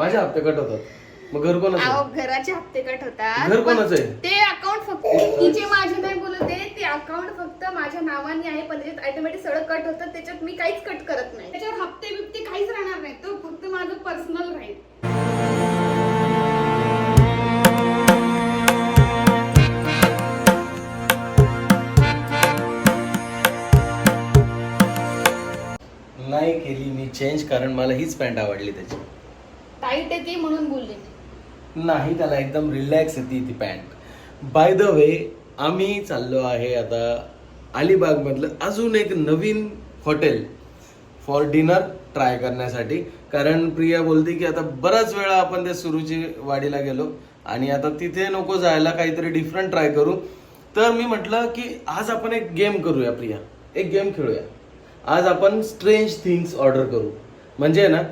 माझे हप्ते कट होतात. मग घर अहो? घराचे हप्ते कट होतात. घर कोणाचं आहे? ते अकाउंट फक्त तिचे माझे नाही बोलत आहे. ते अकाउंट फक्त माझ्या नावाने आहे. पण त्याच्यात ऑटोमॅटिक सगळं कट होतं. त्याच्यात मी काहीच कट करत नाही. त्याच्यावर हप्ते बिप्ते काहीच राहणार नाही. तो फक्त माझं पर्सनल राहील. नाही केली मी चेंज कारण मला हीच पॅन्ट आवडली त्याची. टाईट आहे ती म्हणून बोलले. नाही त्याला एकदम रिलॅक्स येते ती पॅन्ट बाय द वे आम्ही चाललो आहे आता अलिबागमधलं अजून एक नवीन हॉटेल फॉर डिनर ट्राय करण्यासाठी. कारण प्रिया बोलते की आता बराच वेळा आपण त्या सुरुची वाडीला गेलो आणि आता तिथे नको जायला काहीतरी डिफरंट ट्राय करू. तर मी म्हटलं की आज आपण एक गेम करूया प्रिया. एक गेम खेळूया. आज आपण स्ट्रेंज थिंग्स ऑर्डर करू. म्हणजे ना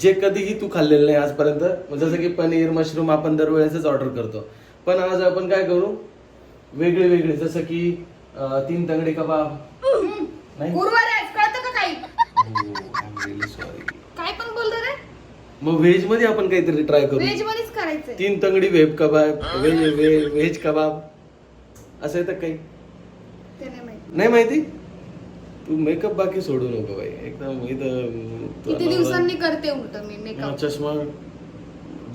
जे कधीही तू खाल्लेलं नाही आजपर्यंत जसं की पनीर मशरूम आपण दरवेळेसच ऑर्डर करतो. पण आज आपण काय करू? वेगळे वेगळे जसं की अं, तीन तंगडे कबाब. नाही? गुरुवार आहे आज, कळतं का काही? सॉरी काय पण बोलतो रे. मग व्हेजमध्ये आपण काहीतरी ट्राय करू. व्हेज मध्येच करायचंय. तीन तंगडी वेब कबाब व्हेज व्हेज- व्हेज कबाब. असं येतं काही? ते नाही माहिती. नाही माहिती? तू मेकअप बाकी सोडू नको बाई. एकदम इथं तू किती दिवसांनी करते उलट मी हा, मेकअप चष्मा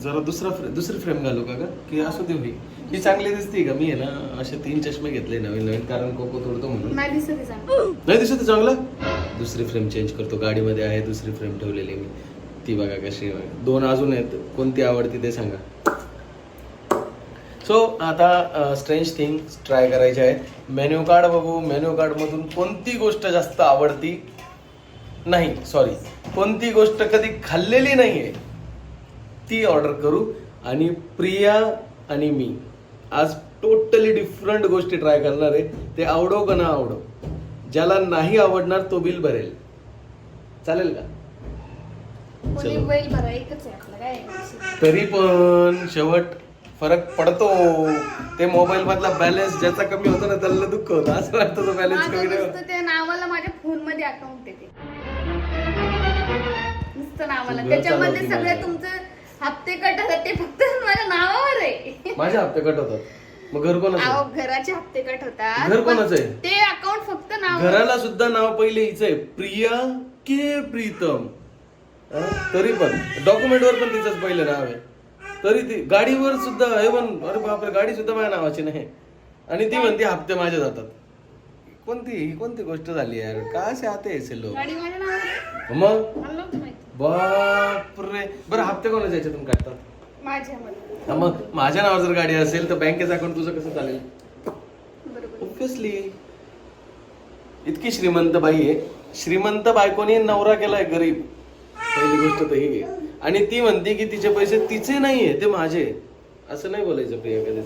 जरा दुसरा फ्रे- दुसरी फ्रेम घालू का ग? की असू दे होई ही चांगली दिसते का? मी आहे ना असे तीन चष्मे घेतले नवीन नवीन कारण कोको तोडतो म्हणून. नाही दिसत चांगलं. नाही दिसत आहे चांगलं? दुसरी फ्रेम चेंज करतो गाडीमध्ये आहे दुसरी फ्रेम ठेवलेली मी. ती बघा कशी आहे. दोन अजून आहेत. कोणती आवडती ते सांगा. सो आता स्ट्रेंज थिंग्स ट्राय करायचे आहे मेन्यू कार्ड बघू. मेन्यू कार्डमधून कोणती गोष्ट जास्त आवडती नाही? सॉरी कोणती गोष्ट कधी खाल्लेली नाही आहे ती ऑर्डर करू. आणि प्रिया आणि मी. आज टोटली डिफरंट गोष्टी ट्राय करणार आहे. ते आवडो का ना आवडो? ज्याला नाही आवडणार तो बिल भरेल. चालेल का? चलो. तरी पण शेवट फरक पडतो. ते मोबाईल मधला बॅलन्स ज्याचा कमी होतो ना त्याला दुःख होतं. असं वाटतं तो बॅलन्स माझं कमी नाही होत. नुसतं ते नावाला माझ्या फोनमध्ये अकाउंट येते नुसतं नावाला. सगळं त्याच्यामध्ये चालवते सगळे माझं. तुमचे हप्ते कट होतात. ते फक्त माझ्या नावावर आहे. माझे हप्ते कट होतात. मग घर कोणाचं अहो? घराचे हप्ते कट होतात. घर पण कोणाचं आहे? ते अकाउंट फक्त नाव घराला सुद्धा नाव पहिले हिचं आहे. प्रिया के प्रीतम. हा? तरी पण. डॉक्युमेंट वर पण तिचंच पहिलं नाव आहे. तरी ती गाडीवर सुद्धा हे पण अरे बापरे गाडी सुद्धा माझ्या नावाची नाही. आणि ती म्हणते हप्ते माझे जातात. कोणती ही कोणती गोष्ट झाली यार? का असे आते असे लोक? गाडी माझ्या नावावर आहे. मग? मला नव्हतं माहिती. बापरे. बरं हप्ते कोणाच्या याच्यातून काढतात? माझ्यामध्ये हा, मग माझ्या नावावर जर गाडी असेल तर बँकेचं अकाउंट तुझं कसं चालेल? बरोबर. ऑब्विसली इतकी श्रीमंत बाई आहे. श्रीमंत बायकोनी नवरा केलाय गरीब. पहिली गोष्ट तर ही आहे. आणि ती म्हणते की तिचे पैसे तिचे नाहीये ते माझे. असं नाही बोलायचं प्रिया कधीच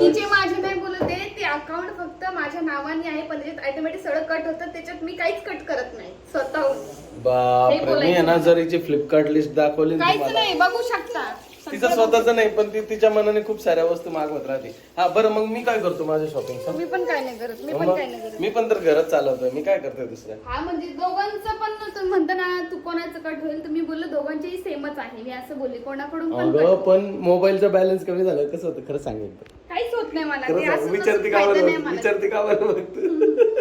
तिचे माझे नाही बोलत आहे ते अकाउंट फक्त माझ्या नावाने आहे पण त्याच्यात ऑटोमॅटिक सगळं कट होतं त्याच्यात मी काहीच कट करत नाही स्वतःहून. बापरे मी आहे ना. जर हिची फ्लिपकार्ट लिस्ट दाखवली ना काहीच तुम्हाला नाही बघू शकता. तिचं स्वतःच नाही पण ती तिच्या मनाने खूप साऱ्या वस्तू मागवत राहते. हा बरं मग मी काय करतो माझ्या शॉपिंग मी पण काय नाही करत मी पण काय नाही करत. मी पण तर घरात चालवतोय मी काय करतोय दुसरं? हा म्हणजे दोघांचं पण तुम्ही म्हणता ना तू कोणाचं कट होईल तर मी बोललो दोघांचेही सेमच आहे. मी असं बोलले कोणाकडून पण अगं cut. पण मोबाईलचा बॅलन्स कमी झाला कसं होतं? खरं सांगेल काहीच होत नाही मला खरं ते सांग असं विचारते का फायदा बरं नाही बघ, मला. विचारते का बरं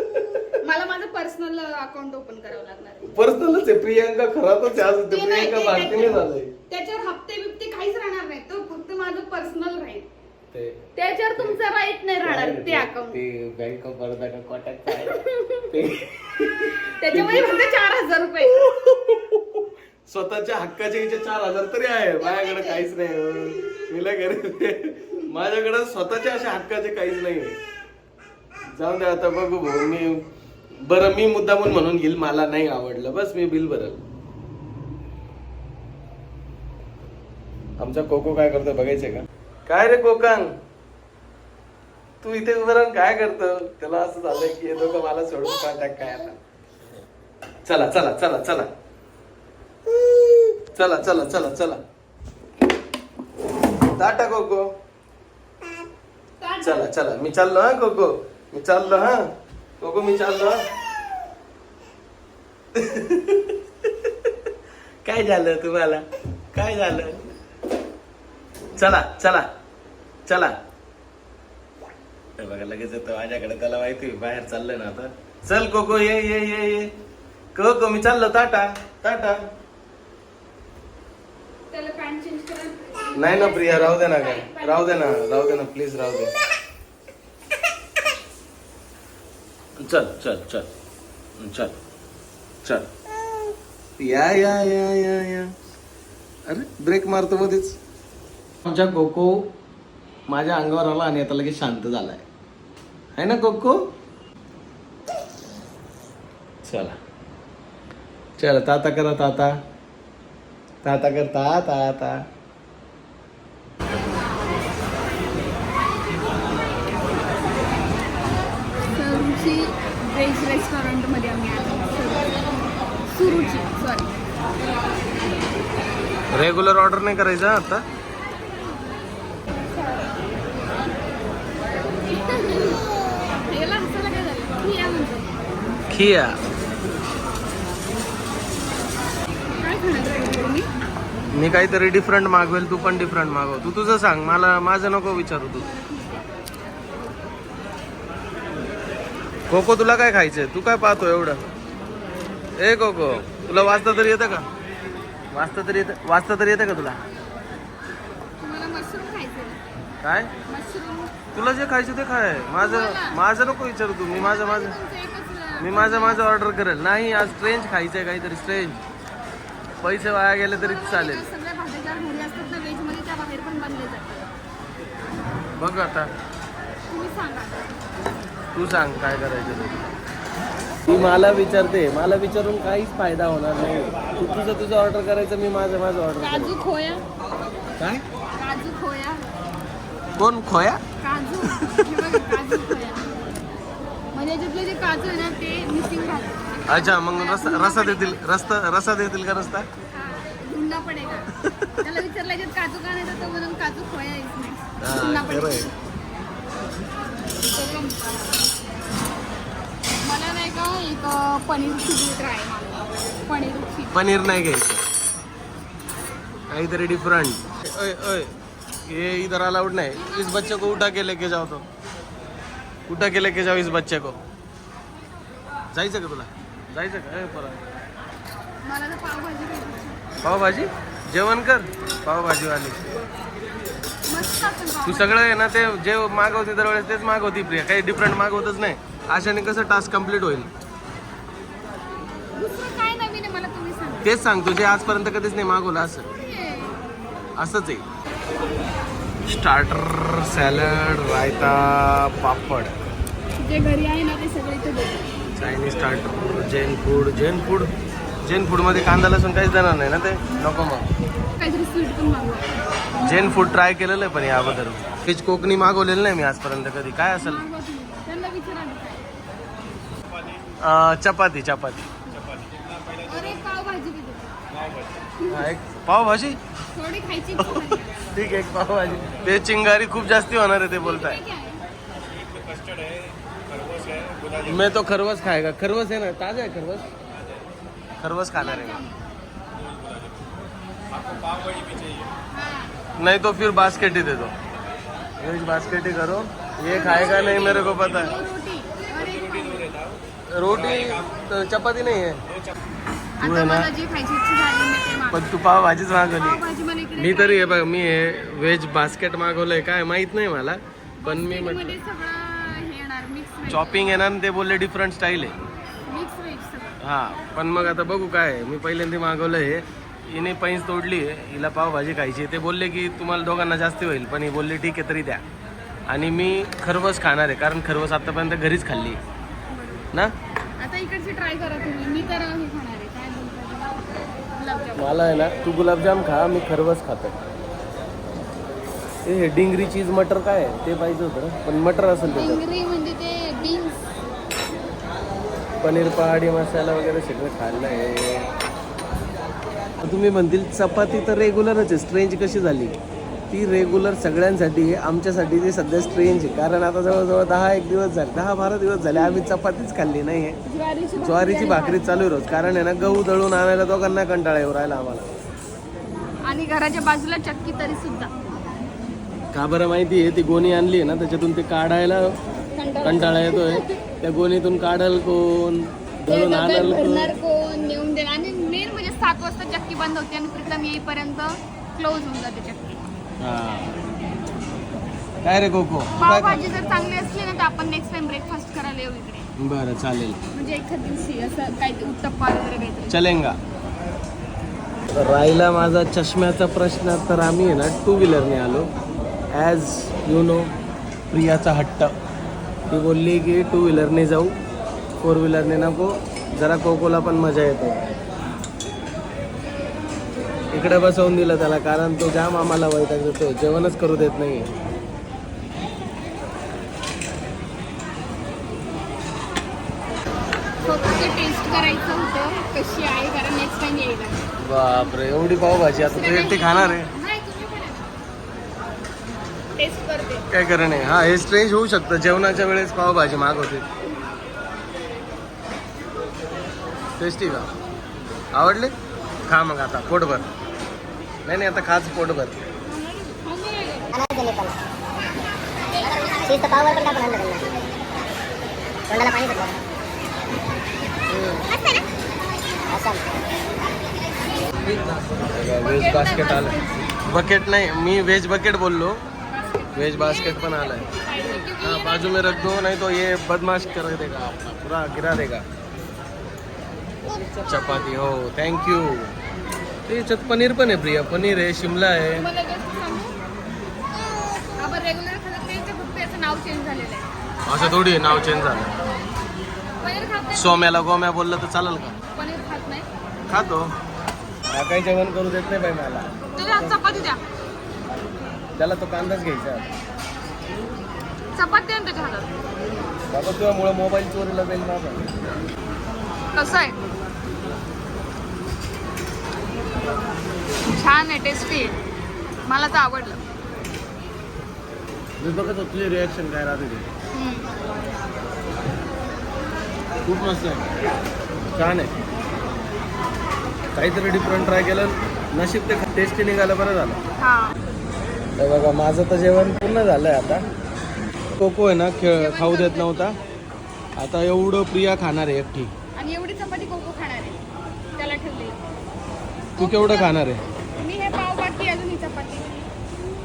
मला माझं पर्सनल अकाउंट ओपन करावं लागणार आहे. पर्सनलच आहे प्रियांका खरातच आहे अजून ते ते नाही, प्रियांका ते भारतीने त्याच्यावर- झालंय. त्याच्यावर हप्ते बिप्ते काहीच राहणार नाही. तो फक्त माझं पर्सनल राहील. ते त्याच्यावर तुमचा राईट नाही राहणार ते अकाउंट ते बँक ऑफ बरोदा का कोटक ते त्याच्यामध्ये फक्त चार हजार रुपये. स्वतःच्या हक्काचे हिचे चार हजार तरी आहे. माझ्याकडे काहीच नाही. हो. मी लय गरीब आहे. माझ्याकडे स्वतःच्या अशा हक्काचे काहीच नाही जाऊन दे आता बघू भाऊ. मी बरं मी मुद्दामून म्हणून घेईल. मला नाही आवडलं. बस मी बिल भरल. आमचा कोको काय करतो बघायचंय का? काय रे कोकण? तू इथे उभं राहून काय करतो? त्याला असं झालंय की हे दोघं मला सोडून पाहतात काय आता? चला चला चला चला. चला चला चला चला. टाटा कोको. चला चला. मी चाललो हा कोको? मी चाललो हा. कोको मी चाललो. काय झालं तुम्हाला? काय झालं? चला चला चला. हे बघा लगेच येतो माझ्याकडे त्याला माहिती बाहेर चाललंय ना आता. चल कोको ये ये ये ये. कोको मी चाललो टाटा टाटा. नाही ना प्रिया राहू दे ना काय राहू दे ना राहू दे ना प्लीज राहू दे. चल चल चल. चल चल. या या या या या. अरे ब्रेक मारतो मध्येच आमच्या कोको माझ्या अंगावर आला आणि आता लगेच शांत झालाय. है ना कोको? चला. चल ताता करा ताता. ताता कर ता ता ता. सुरुची व्हेज रेस्टॉरंटमध्ये आम्ही आलो. सुरुची सॉरी रेग्युलर ऑर्डर नाही करायचं आता याला हसायला काय झालं मी या तुम्ही मी काहीतरी डिफरंट मागवेल तू पण डिफरंट मागव. तू तुझं सांग मला माझं नको विचारू तू. कोको तुला काय खायचंय? तू काय पाहतो एवढं? ए कोको तुला वाचता तरी येतं का? वाचता तरी येतं वाचता तरी येतं का तुला? काय? मशरूम तुला जे खायचं ते खाय माझं माझं नको विचारू तू मी माझं माझं. मी माझं माझं ऑर्डर करेल. नाही आज स्ट्रेंज खायचंय काहीतरी स्ट्रेंज पैसे वाया गेले तरी चालेल. बघ आता. तू सांग काय करायचं ते. ती मला विचारते. मला विचारून काहीच फायदा होणार नाही. तू तुझं तुझं ऑर्डर करायचं मी माझं माझं ऑर्डर काजू खोया. काय? काजू खोया. कोण खोया? काजू. बघा, काजू खोया याच्यातले जे काजू आहे ना ते मिसिंग राहतात अच्छा मग रस्ता रस्ता देतील. रस्ता रस्ता देतील का रस्ता? ढूंढना पडेगा त्याला विचारलं याच्यात काजू का नाही? तर तो म्हणून काजू खोया येत नाही. ढूंढना खरं आहे. पडेगा. तो पण. मला नाही का एक अं, पनीरची डिश ट्राय पनीरची पनीर नाही घ्यायचं. काहीतरी डिफरंट ये इधर अलाउड नहीं. इस बच्चे को उठा के लेके जाओ तो. उठा के लेके जाओ इस बच्चे को? जायचं का तुला? जायचं का? ए, परत. मला तर पावभाजी पावभाजी? जेवण कर. पावभाजीवाली. मस्त असतं तू पावभाजी. सगळं आहे ना ते जे मागवते दरवेळेस तेच मागवती प्रिया. काही डिफरंट मागवतच नाही. अशाने कसं टास्क कंप्लीट होईल? दुसरं काय नवीन आहे मला तुम्ही सांगा. तेच सांगतो जे आजपर्यंत कधीच नाही मागवलं असं. असंच आहे. Starter salad raita papad. जे घरी आहे ना ते सगळे Chinese starter Jain food Jain food Jain फूडमध्ये कांदा लसूण काहीच देणार नाही ना ते? नको मग. काहीतरी मागवा. जैन फूड ट्राय केलेलं आहे पण या अगोदर. कोकणी मागवलेलं नाही मी आजपर्यंत कधी. काय असेल? चपाती चपाती. हा, एक थोडी खायची. ठीक आहे एक पावभाजी. ते चिंगारी खूप जास्ती होणार आहे ते बोलताय? मैं तो खरवस खाएगा खरवस है ना ताज़ा है खरवस. खरवस खाणार आहे. हा. नहीं तो फिर बास्केट ही दे दो वेज बास्केट ही करो. ये खाएगा नहीं मेरे को पता. है रोटी रोटी तो चपाती नहीं है तू आता आहे ना मला जी खायची इच्छा झाली मी ते मागवते. पण तू पावभाजीच मागवली. पावभाजी मला इकडे मी तरी हे बघ मी हे व्हेज बास्केट मागवलंय काय माहीत नाही मला पण मी म्हटलं मध्ये सगळं हे येणार मिक्स व्हेज चॉपिंग येणार आणि ते बोलले डिफरंट स्टाईल आहे. मिक्स व्हेज सगळं. हा पण मग आता बघू काय आहे. मी पहिल्यांदा मागवलं हे. हिने पैंस तोडली हिला पावभाजी खायची. ते बोलले की तुम्हाला दोघांना जास्त होईल पण ही बोलली ठीक आहे तरी द्या. आणि मी खरवस खाणार आहे कारण खरवस आतापर्यंत घरीच खाल्ली ना? आता इकडची ट्राय करा तुम्ही. मी तर हे खाणार आहे काय बोलतात गुलाबजामुन मला आहे ना तू गुलाबजाम खा मी खरवस खातो हे डिंगरी चीज मटर काय आहे? ते पाहिजे होतं ना. पण मटर असेल त्याच्यात. म्हणजे ते बीन्स पनीर पहाडी मसाला वगैरे सगळं खाल्लं आहे तुम्ही म्हणतील चपाती तर रेग्युलरच आहे. स्ट्रेंज कशी झाली? ती रेग्युलर सगळ्यांसाठी आहे आमच्यासाठी ती सध्या स्ट्रेंज आहे. कारण आता जवळजवळ दहा एक दिवस झाले दहा बारा दिवस झाले आम्ही चपातीच खाल्ली नाही आहे ज्वारीची भाकरी चालू रोज. कारण आहे ना गहू दळून आणायला दोघांना कंटाळा येऊ राहिला आम्हाला. आणि घराच्या बाजूला चक्की तरी सुद्धा. का बरं माहिती आहे ती गोणी आणली आहे ना त्याच्यातून ते काढायला कंटाळा येतोय. त्या गोणीतून काढल कोण दळून आणल कोण? नेऊन देणार. आणि मेन म्हणजे सात वाजता चक्की बंद होते आणि प्रीतम येईपर्यंत क्लोज होऊन जाते काय रे कोको? पावभाजी जर चांगली असली ना तर आपण नेक्स्ट टाइम ब्रेकफास्ट करायला येऊ इकडे. बरं चालेल. म्हणजे एखाद दिवशी असं काही उत्तप्पा वगैरे काहीतरी. चलेंगा. राहिला माझा चष्म्याचा प्रश्न तर आम्ही आहे ना टू व्हीलरने आलो. ॲज यू नो प्रियाचा हट्ट. ती बोलली की टू व्हीलरने जाऊ. फोर व्हीलरने नको. जरा कोकोला पण मजा येते. इकडे बसवून दिलं त्याला कारण तो जाम आम्हाला वैताग देतो. जेवणच करू देत नाही फक्त टेस्ट करायचं होतं कशी आहे कारण नेक्स्ट टाइम यायला बापरे एवढी पावभाजी आता तू एकटी खाणार आहे? नाही तुम्ही पण टेस्ट करते. काय खरं नाही हा हे स्ट्रेंज होऊ शकतं. जेवणाच्या वेळेस पावभाजी माग होते. टेस्टी का? आवडले? खा मग आता पोटभर. नाही नाही आता पण टाकून आणलं त्यांना तोंडाला पाणी व्हेज बास्केट आलं। बकेट नाही मी व्हेज बकेट बोललो वेज बास्केट पण आलाय हाँ बाजू में रख दो नहीं तो ये बदमाश कर देगा पूरा गिरा देगा। चपाती हो थँक्यू याच्यात पनीर पण आहे प्रिया. पनीर आहे शिमला आहे. तुम्हाला just सांगू? आपण रेग्युलर खात ते फक्त याचं नाव चेंज झालेलं आहे. असं थोडी आहे, नाव चेंज झालं. पनीर खात नाही? सोम्याला गोम्या बोललं तर चालेल का? पनीर खात नाही? खातो. काही जेवण करू देत नाही बाई मला. त्याला चपाती द्या. त्याला तो कांदाच घ्यायचा. चपाती द्या ना त्याच्या हातात. बाबा तुझ्यामुळे मोबाईल चोरीला जाईल माझा कसं आहे? छान आहे टेस्टी आहे. मला तर आवडलं. मी बघत तुझे रिॲक्शन काय राहते ते. खूप मस्त आहे. छान आहे. काहीतरी डिफरंट ट्राय केलं. नशीब ते टेस्टी निघालं बरं झालं. तर बघा माझं तर जेवण पूर्ण झालंय आता. कोको आहे ना खेळ खाऊ देत नव्हता. आता एवढं प्रिया खाणार आहे एकटी आणि एवढी चपाती कोको खाणार आहे त्याला ठेवली तू केवढं खाणार आहे? मी हे पाव बाकी अजून ही चपाती.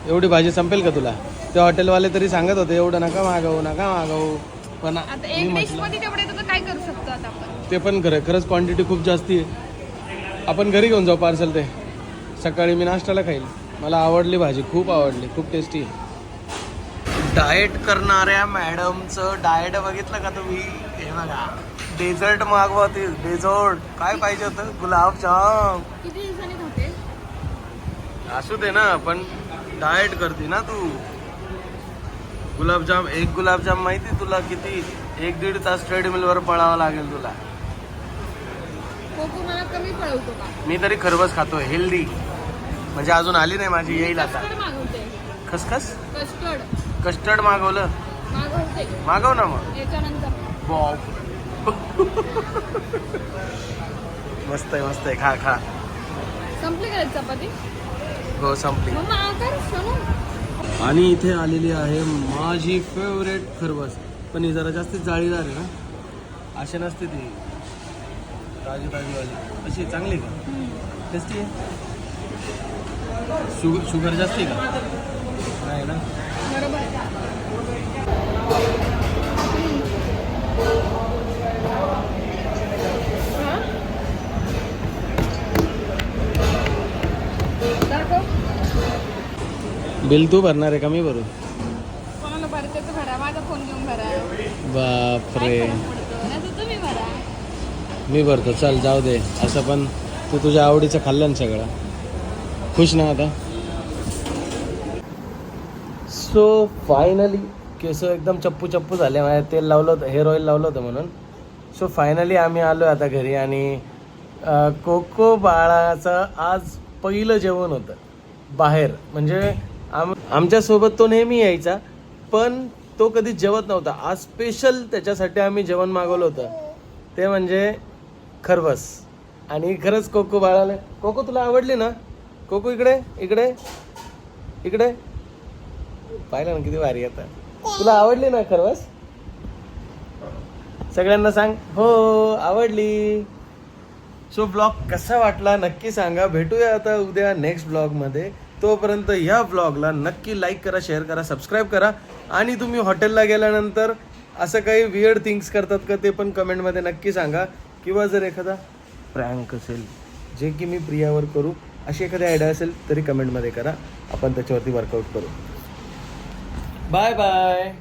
एवढी भाजी संपेल का तुला? ते हॉटेलवाले तरी सांगत होते एवढं नका मागवू नका मागवू. पण आता मी एक डिश म्हटलं मध्ये तेवढे तर काय करू शकतो आता आपण? ते पण खरं खरंच क्वांटिटी खूप जास्ती आहे. आपण घरी घेऊन जाऊ पार्सल ते. सकाळी मी नाश्त्याला खाईल. मला आवडली भाजी खूप आवडली खूप टेस्टी आहे. डाएट करणाऱ्या मॅडमचं डाएट बघितलं का तुम्ही? हे बघा. डेझर्ट मागवते डेझर्ट काय पाहिजे होतं? गुलाबजाम. किती दिवसांनी खाते असू दे ना पण डाएट करते ना तू. गुलाबजाम एक गुलाबजाम माहिती तुला किती? एक दीड तास ट्रेडमिलवर पळावं लागेल तुला. कोको मला कमी पळवतो का? मी तरी खरबस खातोय हेल्दी म्हणजे अजून आली नाही माझी येईल आता. कस्टर्ड मागवते. खसखस? कस्टर्ड. कस्टर्ड मागवलं. मागवते. मागव ना मग. याच्यानंतर. बॉब मस्त आहे मस्त आहे. खा खा. संपली का चपाती? हो संपली. मम्मा आकार सोनू. आणि इथे आलेली आहे माझी फेवरेट खरबस पण ही जरा जास्तीत जाळीदार आहे ना. अशी नसते ती. ताजी ताजीवाली अशी चांगली का? टेस्टी आहे? शुगर शुगर जास्त आहे का? नाही ना? बिल तू भरणार आहे का? मी भरू. कोणाला भरायचं तर भरा. माझा फोन घेऊन भरा. बापरे. काय फरक पडतो? नाही तर तुम्ही भरा. मी भरतो. चल जाऊ दे. असं पण तू तुझ्या आवडीचं खाल्लं ना सगळं. खुश ना आता. सो फायनली केस एकदम चप्पू चप्पू झाले. माझ्या तेल लावलं होतं हेअर ऑइल लावलं होतं म्हणून. सो फायनली आम्ही आलो आता घरी आणि अं, कोको बाळाचं आज पहिलं जेवण होतं. बाहेर. म्हणजे आम आमच्यासोबत तो नेहमी यायचा पण तो कधी जेवत नव्हता. आज स्पेशल त्याच्यासाठी आम्ही जेवण मागवलं होतं. ते म्हणजे खरबस आणि खरंच कोको बाळाला कोको तुला आवडली ना? कोको इकडे इकडे इकडे. पाहिलं ना किती भारी आता. तुला आवडली ना खरवस? सगळ्यांना सांग. हो आवडली. सो ब्लॉग कसा वाटला नक्की सांगा. भेटूया आता उद्या नेक्स्ट ब्लॉगमध्ये तोपर्यंत या ब्लॉगला नक्की लाईक करा शेअर करा सबस्क्राईब करा. आणि तुम्ही हॉटेलला गेल्यानंतर असं काही वियर्ड थिंग्स करतात का ते पण कमेंटमध्ये नक्की सांगा. किंवा जर एखादा प्रँक असेल जे की मी प्रियावर करू अशी एखादी आयडिया असेल तरी कमेंटमध्ये करा. आपण त्याच्यावरती वर्कआउट करू. Bye bye